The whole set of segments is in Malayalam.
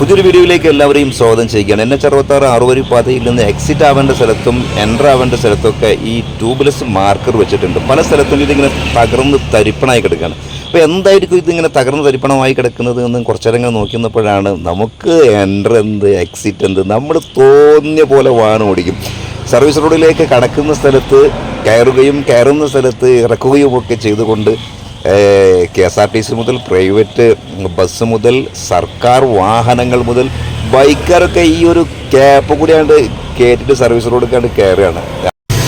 പുതിയൊരു വീഡിയോയിലേക്ക് എല്ലാവരെയും സ്വാഗതം ചെയ്യുകയാണ്. എൻ എച്ച് അറുപത്താറ് അറുപരി പാതയിൽ നിന്ന് എക്സിറ്റ് ആവേണ്ട സ്ഥലത്തും എന്റർ ആവേണ്ട സ്ഥലത്തൊക്കെ ഈ ട്യൂബ്ലെസ് മാർക്കർ വെച്ചിട്ടുണ്ട്. പല സ്ഥലത്തും ഇതിങ്ങനെ തകർന്ന് തരിപ്പണായി കിടക്കുകയാണ്. അപ്പോൾ എന്തായിരിക്കും ഇതിങ്ങനെ തകർന്ന് തരിപ്പണമായി കിടക്കുന്നത് എന്ന് കുറച്ചേരങ്ങൾ നോക്കുന്നപ്പോഴാണ് നമുക്ക് എന്റർ എന്ത് എക്സിറ്റ് എന്ത് നമ്മൾ തോന്നിയ പോലെ വാഹനം ഓടിക്കും. സർവീസ് റോഡിലേക്ക് കടക്കുന്ന സ്ഥലത്ത് കയറുകയും കയറുന്ന സ്ഥലത്ത് ഇറക്കുകയും ഒക്കെ ചെയ്തുകൊണ്ട് K S R T C മുതൽ പ്രൈവറ്റ് ബസ് മുതൽ സർക്കാർ വാഹനങ്ങൾ മുതൽ ബൈക്കാരൊക്കെ ഈ ഒരു ക്യാപ്പ് കൂടിയാണ്ട് കയറ്റിട്ട് സർവീസ് റോഡ് കണ്ട് കയറുകയാണ്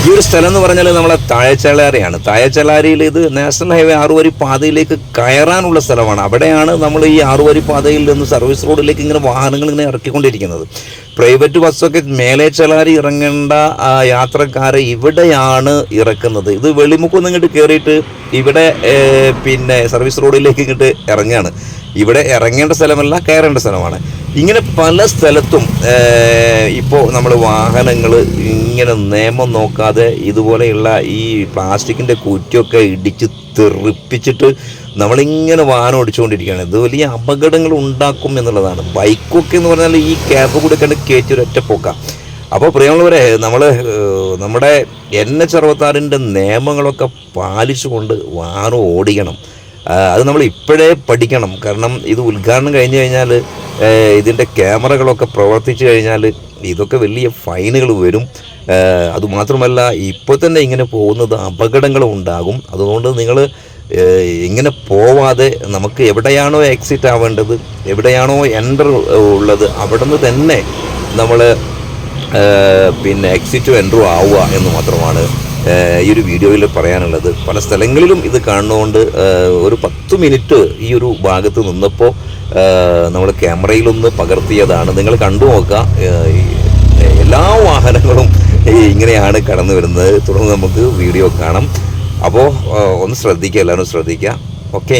ഈ ഒരു സ്ഥലം എന്ന് പറഞ്ഞാൽ നമ്മളെ തായച്ചലാരയാണ് തായച്ചലാരയിൽ ഇത് നാഷണൽ ഹൈവേ ആറുവരി പാതയിലേക്ക് കയറാനുള്ള സ്ഥലമാണ്. അവിടെയാണ് നമ്മൾ ഈ ആറുവരി പാതയിൽ നിന്ന് സർവീസ് റോഡിലേക്ക് ഇങ്ങനെ വാഹനങ്ങൾ ഇങ്ങനെ ഇറക്കിക്കൊണ്ടിരിക്കുന്നത്. പ്രൈവറ്റ് ബസ്സൊക്കെ മേലെ ചലാരി ഇറങ്ങേണ്ട യാത്രക്കാരെ ഇവിടെയാണ് ഇറക്കുന്നത്. ഇത് വെളിമുക്കൊന്നും ഇങ്ങോട്ട് കയറിയിട്ട് ഇവിടെ പിന്നെ സർവീസ് റോഡിലേക്ക് ഇങ്ങോട്ട് ഇറങ്ങുകയാണ് ഇവിടെ ഇറങ്ങേണ്ട സ്ഥലമല്ല കയറേണ്ട സ്ഥലമാണ്. ഇങ്ങനെ പല സ്ഥലത്തും ഇപ്പോൾ നമ്മൾ വാഹനങ്ങൾ ഇങ്ങനെ നിയമം നോക്കാതെ ഇതുപോലെയുള്ള ഈ പ്ലാസ്റ്റിക്കിന്റെ കുറ്റിയൊക്കെ ഇടിച്ച് തെറിപ്പിച്ചിട്ട് നമ്മളിങ്ങനെ വാഹനം ഓടിച്ചുകൊണ്ടിരിക്കുകയാണ്. ഇത് വലിയ അപകടങ്ങൾ ഉണ്ടാക്കും എന്നുള്ളതാണ്. ബൈക്കൊക്കെ എന്ന് പറഞ്ഞാൽ ഈ ക്യാബ് കൂടെ കണ്ട് കയറ്റി ഒരൊറ്റ പോക്കാം. അപ്പോൾ പ്രിയമുള്ളവരെ നമ്മൾ നമ്മുടെ എൻ എച്ച് അറുപത്താറിന്റെ നിയമങ്ങളൊക്കെ പാലിച്ചുകൊണ്ട് വാഹനം ഓടിക്കണം. അത് നമ്മൾ ഇപ്പോഴേ പഠിക്കണം. കാരണം ഇത് ഉദ്ഘാടനം കഴിഞ്ഞ് കഴിഞ്ഞാൽ ഇതിന്റെ ക്യാമറകളൊക്കെ പ്രവർത്തിച്ചു കഴിഞ്ഞാൽ ഇതൊക്കെ വലിയ ഫൈനുകൾ വരും. അതുമാത്രമല്ല ഇപ്പോൾ തന്നെ ഇങ്ങനെ പോകുന്നത് അപകടങ്ങളും ഉണ്ടാകും. അതുകൊണ്ട് നിങ്ങൾ ഇങ്ങനെ പോവാതെ നമുക്ക് എവിടെയാണോ എക്സിറ്റ് ആവേണ്ടത് എവിടെയാണോ എന്റർ ഉള്ളത് അവിടെ നിന്ന് തന്നെ നമ്മൾ പിന്നെ എക്സിറ്റും എന്ററും ആവുക എന്ന് മാത്രമാണ് ഈ ഒരു വീഡിയോയിൽ പറയാനുള്ളത്. പല സ്ഥലങ്ങളിലും ഇത് കാണുന്നതുകൊണ്ട് ഒരു പത്ത് മിനിറ്റ് ഈ ഒരു ഭാഗത്ത് നിന്നപ്പോൾ നമ്മൾ ക്യാമറയിലൊന്ന് പകർത്തിയതാണ്. നിങ്ങൾ കണ്ടു നോക്കുക. എല്ലാ വാഹനങ്ങളും ഇങ്ങനെയാണ് കടന്നു വരുന്നത്. തുടർന്ന് നമുക്ക് വീഡിയോ കാണാം. അപ്പോൾ ഒന്ന് ശ്രദ്ധിക്കുക എല്ലാവരും ശ്രദ്ധിക്കുക. Okay.